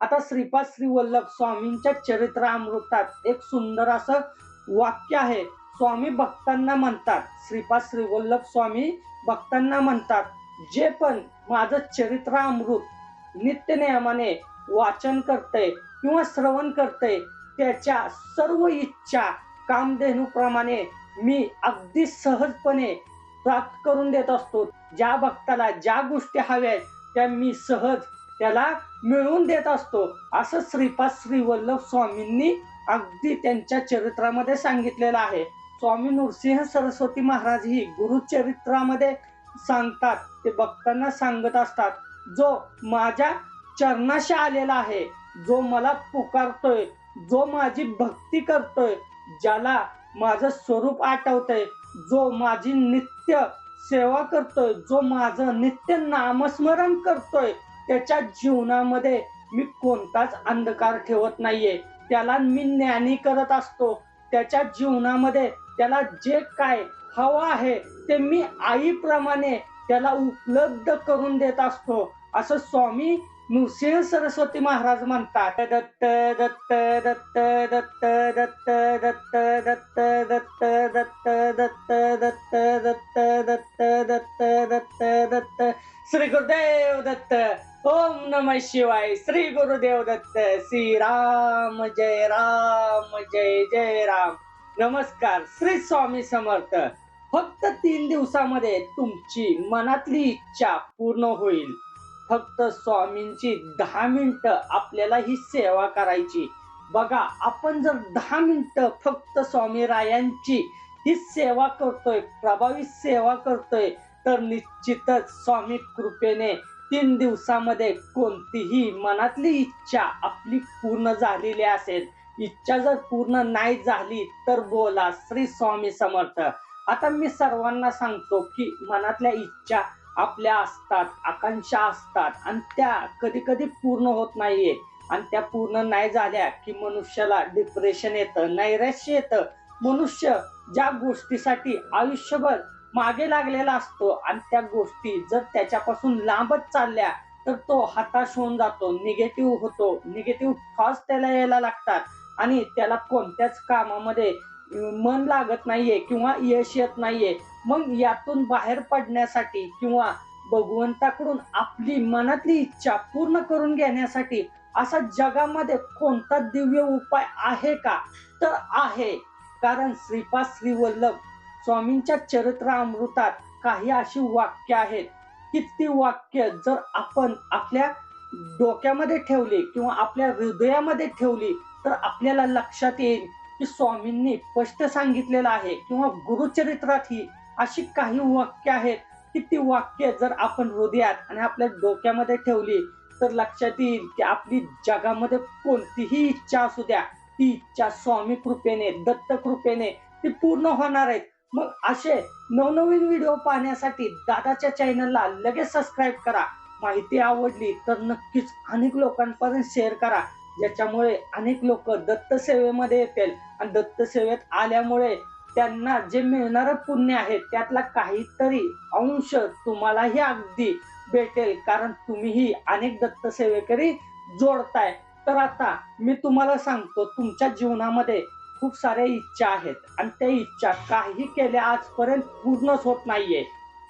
आता श्रीपाद श्रीवल्लभ स्वामींच्या चरित्रामृतात एक सुंदर असं वाक्य आहे. स्वामी भक्तांना म्हणतात. श्रीपाद श्रीवल्लभ स्वामी भक्तांना म्हणतात जे पण माझं चरित्रामृत नित्य नियमाने वाचन करते किंवा श्रवण करते त्याच्या सर्व इच्छा कामधेनूप्रमाणे मी अगदी सहजपणे प्राप्त करून देत असतो. ज्या भक्ताला ज्या गोष्टी हव्या आहेत त्या मी सहज त्याला मिळवून देत असतो. असं श्रीपाद श्रीवल्लभ स्वामींनी अगदी त्यांच्या चरित्रामध्ये सांगितलेलं आहे. स्वामी नृसिंह सरस्वती महाराज ही गुरुचरित्रामध्ये सांगतात ते भक्तांना सांगत असतात जो माझ्या चरणाशी आलेला आहे जो मला पुकारतोय जो माझी भक्ती करतोय ज्याला माझं स्वरूप आठवतंय जो माझी नित्य सेवा करतोय जो माझं नित्य नामस्मरण करतोय त्याच्या जीवनामध्ये मी कोणताच अंधकार ठेवत नाहीये त्याला मी ज्ञानी करत असतो त्याच्या जीवनामध्ये त्याला जे काय हवं आहे ते मी आईप्रमाणे त्याला उपलब्ध करून देत असतो असं स्वामी नृसिंह सरस्वती महाराज म्हणतात दत्त दत्त दत्त दत्त दत्त दत्त दत्त दत्त दत्त दत्त दत्त दत्त दत्त दत्त दत्त दत्त श्री गुरुदेव दत्त ओम नम शिवाय श्री गुरुदेव दत्त श्री राम जय राम जय जय राम. नमस्कार श्री स्वामी समर्थ. फक्त तीन दिवसामध्ये तुमची मनातली इच्छा पूर्ण होईल. फक्त स्वामींची दहा मिनिटं आपल्याला ही सेवा करायची. बघा आपण जर दहा मिनिटं फक्त स्वामी रायांची ही सेवा करतोय प्रभावी सेवा करतोय तर निश्चितच स्वामी कृपेने तीन दिवसामध्ये कोणतीही मनातली इच्छा आपली पूर्ण झालेली असेल. इच्छा जर पूर्ण नाही झाली तर बोला श्री स्वामी समर्थ. आता मी सर्वांना सांगतो की मनातल्या इच्छा आपल्या असतात आकांक्षा असतात आणि त्या कधी कधी पूर्ण होत नाहीये. आणि त्या पूर्ण नाही झाल्या की मनुष्याला डिप्रेशन येतं नैराश्य येतं. मनुष्य ज्या गोष्टीसाठी आयुष्यभर मागे लागलेला असतो. आणि त्या गोष्टी जर त्याच्यापासून लांबच चालल्या तर तो हताश होऊन जातो. निगेटिव्ह होतो. निगेटिव्ह थॉट्स त्याला यायला लागतात. आणि त्याला कोणत्याच कामामध्ये मन लागत नाहीये किंवा यश येत नाहीये. मग यातून बाहेर पडण्यासाठी किंवा भगवंताकडून आपली मनातली इच्छा पूर्ण करून घेण्यासाठी असा जगामध्ये कोणता दिव्य उपाय आहे का? तर आहे. कारण श्रीपाद श्री वल्लभ स्वामींच्या चरित्र अमृतात काही अशी वाक्य आहेत. की ती वाक्य जर आपण आपल्या डोक्यामध्ये ठेवली किंवा आपल्या हृदयामध्ये ठेवली तर आपल्याला लक्षात येईल की स्वामींनी स्पष्ट सांगितलेलं आहे किंवा गुरुचरित्रात ही अशी काही वाक्य आहेत. की ती वाक्य जर आपण हृदयात आणि आपल्या डोक्यामध्ये ठेवली तर लक्षात येईल की आपली जगामध्ये कोणतीही इच्छा असू द्या. ती इच्छा स्वामी कृपेने दत्त कृपेने ती पूर्ण होणार आहेत मग असे नवनवीन व्हिडिओ पाहण्यासाठी दादाच्या चॅनलला लगेच सबस्क्राईब करा. माहिती आवडली तर नक्कीच अनेक लोकांपर्यंत शेअर करा. ज्याच्यामुळे अनेक लोक दत्त सेवेमध्ये येतील. आणि दत्त सेवेत आल्यामुळे त्यांना जे मिळणार पुण्य आहे त्यातला काहीतरी अंश तुम्हालाही अगदी भेटेल. कारण तुम्हीही अनेक दत्तसेवेकरी जोडताय. तर आता मी तुम्हाला सांगतो तुमच्या जीवनामध्ये खूप साऱ्या इच्छा आहेत. आणि त्या इच्छा काही केल्या आजपर्यंत पूर्णच होत नाहीये.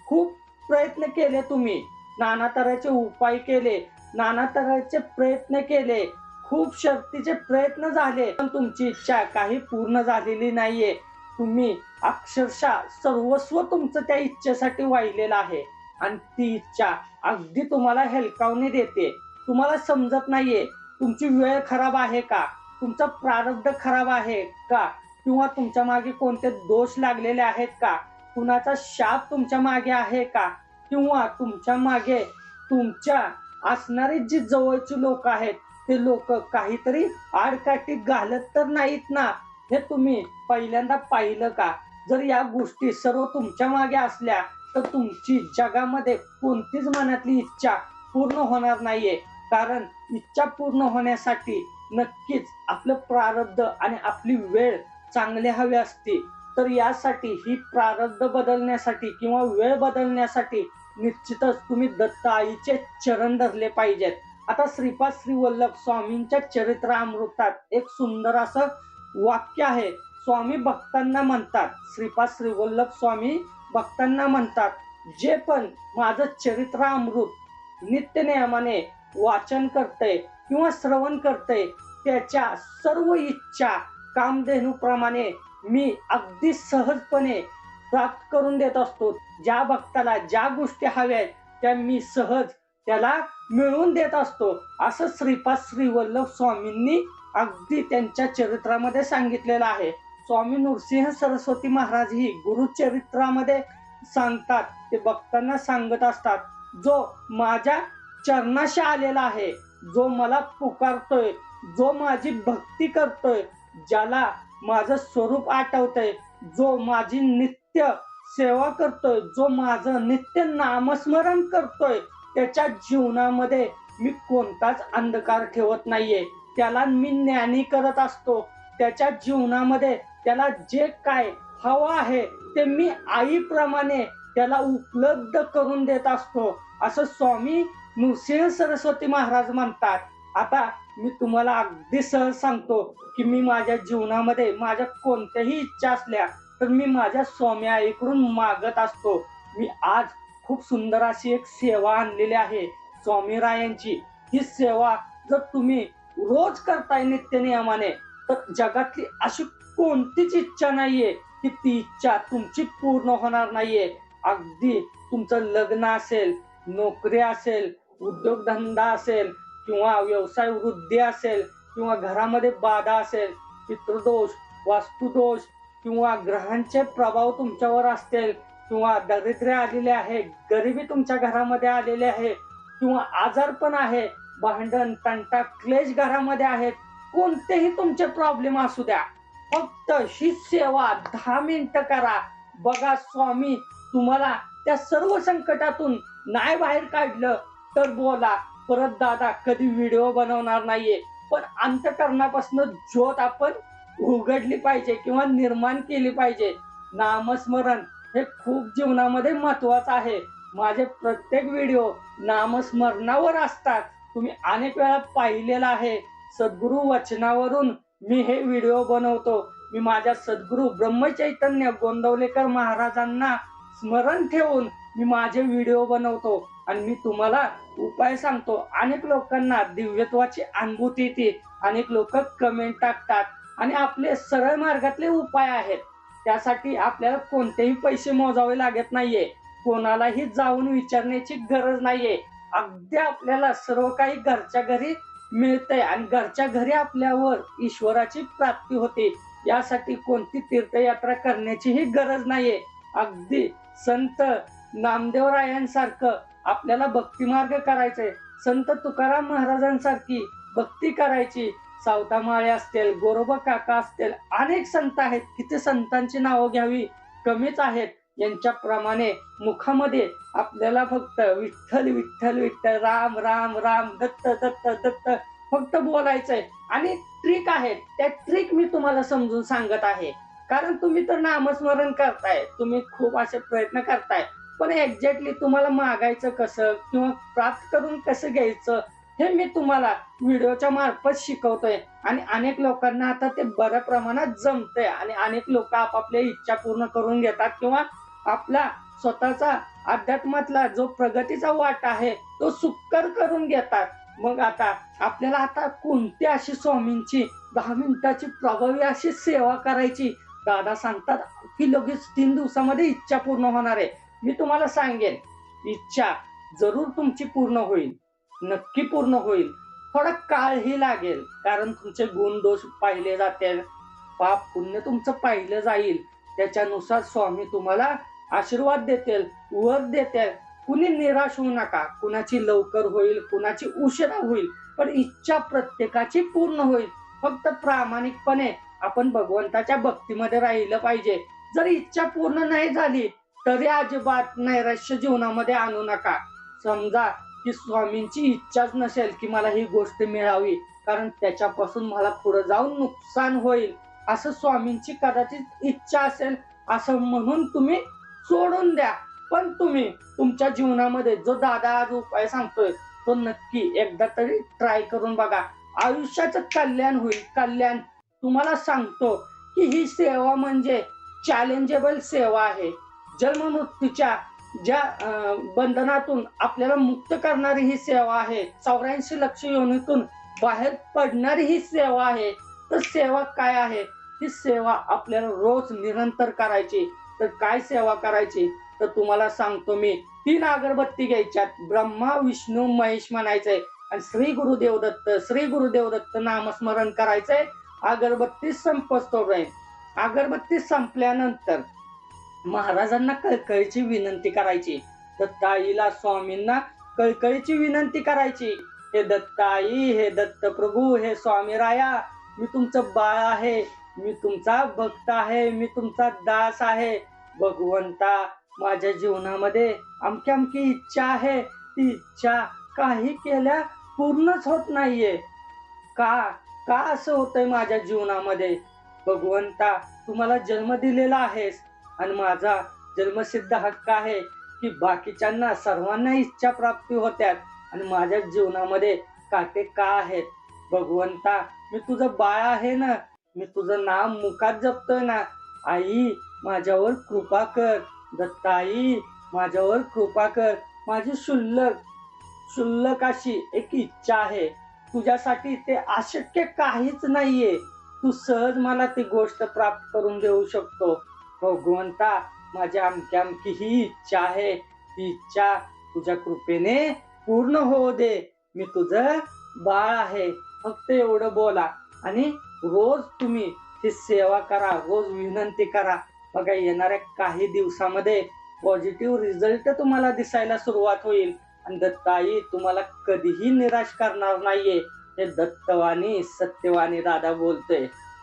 खूप प्रयत्न केले तुम्ही. नाना तऱ्हेचे उपाय केले. नाना तऱ्हेचे प्रयत्न केले. खूप शक्तीचे प्रयत्न झाले. पण तुमची इच्छा काही पूर्ण झालेली नाहीये. तुम्ही अक्षरशः सर्वस्व तुमचं त्या इच्छेसाठी वाहिलेलं आहे. आणि ती इच्छा अगदी तुम्हाला हेलकावणी देते. तुम्हाला समजत नाहीये. तुमची वेळ खराब आहे का? तुमचा प्रारब्ध खराब आहे का? किंवा तुमच्या मागे कोणते दोष लागलेले आहेत का? कुणाचा शाप तुमच्या मागे आहे का? किंवा तुमच्या मागे तुमच्या असणारी जी जवळची लोक आहेत ते लोक काहीतरी आडकाठी घालत तर नाहीत ना? हे तुम्ही पहिल्यांदा पाहिलं का? जर या गोष्टी सर्व तुमच्या मागे असल्या तर तुमची जगामध्ये कोणतीच मनातली इच्छा पूर्ण होणार नाहीये. कारण इच्छा पूर्ण होण्यासाठी नक्कीच आपलं प्रारब्ध आणि आपली वेळ चांगली हवी असते. तर यासाठी ही प्रारब्ध बदलण्यासाठी किंवा वेळ बदलण्यासाठी निश्चितच तुम्ही दत्त आईचे चरण धरले पाहिजेत. आता श्रीपाद श्री वल्लभ स्वामींच्या चरित्रामृतात एक सुंदर असं वाक्य आहे. स्वामी भक्तांना म्हणतात श्रीपाद श्री वल्लभ स्वामी भक्तांना म्हणतात जे पण माझं चरित्रामृत नित्य नियमाने वाचन करते किंवा श्रवण करते त्याच्या सर्व इच्छा कामधेनूप्रमाणे मी अगदी सहजपणे प्राप्त करून देत असतो. ज्या भक्ताला ज्या गोष्टी हव्या आहेत त्या मी सहज त्याला मिळवून देत असतो. असं श्रीपाद श्रीवल्लभ स्वामींनी अगदी त्यांच्या चरित्रामध्ये सांगितलेलं आहे. स्वामी नृसिंह सरस्वती महाराज ही गुरुचरित्रामध्ये सांगतात ते भक्तांना सांगत असतात जो माझ्या चरणाशी आलेला आहे जो मला पुकारतोय जो माझी भक्ती करतोय ज्याला माझं स्वरूप आठवतंय जो माझी नित्य सेवा करतोय जो माझं नित्य नामस्मरण करतोय त्याच्या जीवनामध्ये मी कोणताच अंधकार ठेवत नाहीये. त्याला मी ज्ञानी करत असतो. त्याच्या जीवनामध्ये त्याला जे काय हवं आहे ते मी आईप्रमाणे त्याला उपलब्ध करून देत असतो. असं स्वामी नृसिंह सरस्वती महाराज म्हणतात आता मी तुम्हाला अगदी सहज सांगतो की मी माझ्या जीवनामध्ये माझ्या कोणत्याही इच्छा असल्या तर मी माझ्या स्वामी आईकडून मागत असतो. मी आज खूप सुंदर अशी एक सेवा आणलेली आहे. स्वामीरायांची ही सेवा जर तुम्ही रोज करताय नित्य नियमाने तर जगातली अशी कोणतीच इच्छा नाहीये की ती इच्छा तुमची पूर्ण होणार नाहीये. अगदी तुमचं लग्न असेल नोकरी असेल उद्योगधंदा असेल किंवा व्यवसाय वृद्धी असेल किंवा घरामध्ये बाधा असेल पितृदोष वास्तुदोष किंवा ग्रहांचे प्रभाव तुमच्यावर असतील किंवा दरिद्र्य आलेले आहे गरिबी तुमच्या घरामध्ये आलेले आहे किंवा आजार पण आहे भांडण तंटा क्लेश घरामध्ये आहेत कोणतेही तुमचे प्रॉब्लेम असू द्या. फक्त ही सेवा दहा मिनिटं करा. बघा स्वामी तुम्हाला त्या सर्व संकटातून नाही बाहेर काढलं तर बोला परत दादा कधी व्हिडिओ बनवणार नाहीये. पण अंतकरणापासून ज्योत आपण उघडली पाहिजे किंवा निर्माण केली पाहिजे. नामस्मरण हे खूप जीवनामध्ये महत्वाचं आहे. माझे प्रत्येक व्हिडिओ नामस्मरणावर असतात. तुम्ही अनेक वेळा पाहिलेला आहे. सद्गुरु वचनावरून मी हे व्हिडिओ बनवतो. मी माझ्या सद्गुरु ब्रह्मचैतन्य गोंदवलेकर महाराजांना स्मरण ठेवून मी माझे व्हिडिओ बनवतो. आणि मी तुम्हाला उपाय सांगतो. अनेक लोकांना दिव्यत्वाची अनुभूती येते. अनेक लोक कमेंट टाकतात. आणि आपले सरळ मार्गातले उपाय आहेत. त्यासाठी आपल्याला कोणतेही पैसे मोजावे लागत नाहीये. कोणालाही जाऊन विचारण्याची गरज नाहीये. अगदी आपल्याला सर्व काही घरच्या घरी मिळतंय आणि घरच्या घरी आपल्यावर ईश्वराची प्राप्ती होते. यासाठी कोणती तीर्थयात्रा करण्याचीही गरज नाहीये. अगदी संत नामदेवरायांसारखं आपल्याला भक्तिमार्ग करायचंय संत तुकाराम महाराजांसारखी भक्ती करायची. सावता माळे असतील गोरोबा काका असतील अनेक संत आहेत. तिथे संतांची नावं घ्यावी. कमीच आहेत. यांच्याप्रमाणे मुखामध्ये आपल्याला फक्त विठ्ठल विठ्ठल विठ्ठल राम राम राम दत्त दत्त दत्त फक्त बोलायचंय. आणि ट्रिक आहेत. त्या ट्रिक मी तुम्हाला समजून सांगत आहे. कारण तुम्ही तर नामस्मरण करताय. तुम्ही खूप असे प्रयत्न करताय. पण एक्झॅक्टली तुम्हाला मागायचं कसं किंवा प्राप्त करून कसं घ्यायचं हे मी तुम्हाला व्हिडिओच्या मार्फत शिकवतोय. आणि अनेक लोकांना आता ते बऱ्या प्रमाणात जमतंय. आणि अनेक लोक आपापल्या इच्छा पूर्ण करून घेतात किंवा आपला स्वतःचा अध्यात्मातला जो प्रगतीचा वाट आहे तो सुकर करून घेतात. मग आता आपल्याला आता कोणती अशी स्वामींची दहा मिनिटाची प्रभावी अशी सेवा करायची? दादा सांगतात की लगेच तीन दिवसामध्ये इच्छा पूर्ण होणार आहे. मी तुम्हाला सांगेन इच्छा जरूर तुमची पूर्ण होईल नक्की पूर्ण होईल. थोडा काळही लागेल कारण तुमचे गुण दोष पाहिले जातील पाप पुण्य तुमचं पाहिलं जाईल. त्याच्यानुसार स्वामी तुम्हाला आशीर्वाद देतील वर देतील. कुणी निराश होऊ नका कुणाची लवकर होईल कुणाची उशिरा होईल पण इच्छा प्रत्येकाची पूर्ण होईल. फक्त प्रामाणिकपणे आपण भगवंताच्या भक्तीमध्ये राहिलं पाहिजे. जर इच्छा पूर्ण नाही झाली तरी अजिबात नैराश्य जीवनामध्ये आणू नका. समजा की स्वामींची इच्छाच नसेल की मला ही गोष्ट मिळावी कारण त्याच्यापासून मला पुढे जाऊन नुकसान होईल. असं स्वामींची कदाचित इच्छा असेल असं म्हणून तुम्ही सोडून द्या. पण तुम्ही तुमच्या जीवनामध्ये जो दादा आज उपाय सांगतोय तो नक्की एकदा तरी ट्राय करून बघा. आयुष्याचं कल्याण होईल. कल्याण तुम्हाला सांगतो की ही सेवा म्हणजे चॅलेंजेबल सेवा आहे. जन्ममृत्यूच्या ज्या बंधनातून आपल्याला मुक्त करणारी ही सेवा आहे चौऱ्याऐंशी लक्ष योनीतून बाहेर पडणारी ही सेवा आहे तर सेवा काय आहे? ही सेवा आपल्याला रोज निरंतर करायची. तर काय सेवा करायची? तर तुम्हाला सांगतो मी तीन अगरबत्ती घ्यायच्यात. ब्रह्मा विष्णू महेश म्हणायचंय. आणि श्री गुरुदेव दत्त श्री गुरुदेव दत्त नामस्मरण करायचंय. अगरबत्ती संपतो अगरबत्ती संपल्यानंतर महाराजांना कळकळीची विनंती करायची. दत्ताईला स्वामींना कळकळीची विनंती करायची. हे दत्ताई हे दत्त प्रभू हे स्वामी राया मी तुमचं बाळ आहे मी तुमचा भक्त आहे मी तुमचा दास आहे. भगवंता माझ्या जीवनामध्ये अमकी अमकी इच्छा आहे. ती इच्छा काही केल्या पूर्णच होत नाहीये. का का असं होतंय माझ्या जीवनामध्ये? भगवंता तुम्हाला जन्म दिलेला आहेस. आणि माझा जन्मसिद्ध हक्क आहे की बाकीच्यांना सर्वांना इच्छा प्राप्ती होत्यात. आणि माझ्या जीवनामध्ये काटे का आहेत? भगवंता मी तुझं बाळ आहे ना? मी तुझं नाम मुखात जपतोय ना? आई माझ्यावर कृपा कर. दत्ताई माझ्यावर कृपा कर. माझी शुल्लक शुल्लक अशी एक इच्छा आहे. तुझ्यासाठी ते अशक्य काहीच नाहीये. तू सहज मला ती गोष्ट प्राप्त करून देऊ शकतो. हो, भगवंता माझ्या अमक्या अमकी ही इच्छा आहे. ती इच्छा तुझ्या कृपेने पूर्ण होऊ दे. मी तुझं बाळ आहे. फक्त एवढं बोला आणि रोज तुम्ही ही सेवा करा रोज विनंती करा. बघा येणाऱ्या काही दिवसामध्ये पॉझिटिव्ह रिझल्ट तुम्हाला दिसायला सुरुवात होईल. आणि दत्ताई तुम्हाला कधीही निराश करणार नाहीये. हे दत्तवाणी सत्यवाणी दादा बोलतोय.